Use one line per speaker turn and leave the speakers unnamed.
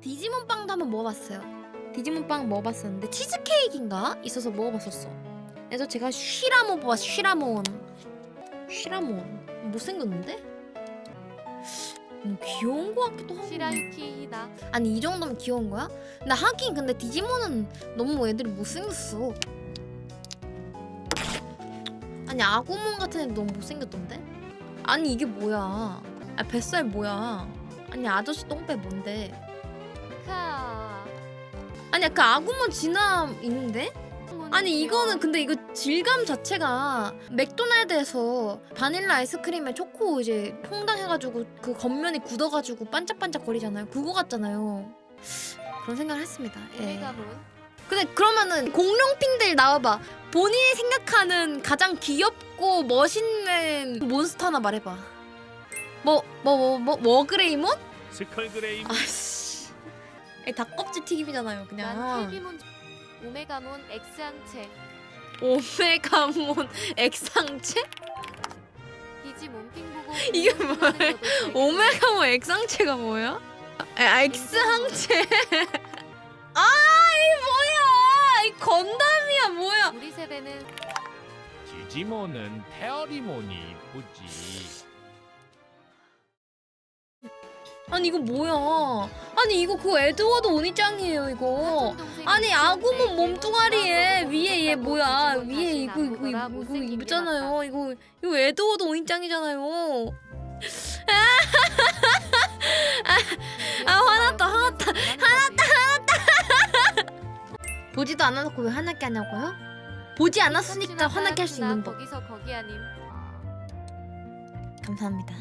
디지몬 빵도 한번 먹어봤어요. 디지몬 빵 먹어봤었는데 치즈케이크인가 있어서 먹어봤었어. 그래서 제가 쉬라몬 뽑았어. 쉬라몬. 쉬라몬. 못생겼는데? 뭐 귀여운 거 같기도 하고.
시라유키이다.
아니 이 정도면 귀여운 거야? 근데 하긴 근데 디지몬은 너무 애들이 못생겼어. 아니 아구몬 같은 애도 너무 못생겼던데? 아니 이게 뭐야? 아 뱃살 뭐야? 아니 아저씨 똥배 뭔데?
카.
아니 그 아구몬 진화 있는데? 아니 이거는 근데 이거 질감 자체가 맥도날드에서 바닐라 아이스크림에 초코 이제 퐁당 해가지고 그 겉면이 굳어가지고 반짝반짝 거리잖아요. 그거 같잖아요. 그런 생각을 했습니다. 예. 근데 그러면은 공룡핑들 나와봐. 본인이 생각하는 가장 귀엽고 멋있는 몬스터 하나 말해봐. 뭐 뭐 뭐뭐 워그레이몬?
스컬그레임
아씨. 다 껍질 튀김이잖아요,
난
그냥.
헬기몬. 오메가몬 엑스항체.
오메가몬 액상체?
디지몬 핑보고.
이게 뭐예요? 오메가몬 액상체가 뭐야? 아. 아, 이 뭐야? 이 건담이야, 뭐야?
우리 세대는
디지몬은 페어리몬이 이쁘지
아니 이거 뭐야? 아니 이거 그거 에드워드 오니짱이에요 이거. 아니 아구몬
얘
몸뚱아리에 위에 얘 뭐야? 위에 이거 이거
나보더라.
이거 이거
못생긴 게
있잖아요. 이거 이거 에드워드 오니짱이잖아요. 아, 화났다, 화났다,
화났다
보지도 않아놓고 왜 화나게 하냐고요? 보지 않았으니까 화나게 할 수 있는 법.
거기서 거기 아님.
감사합니다.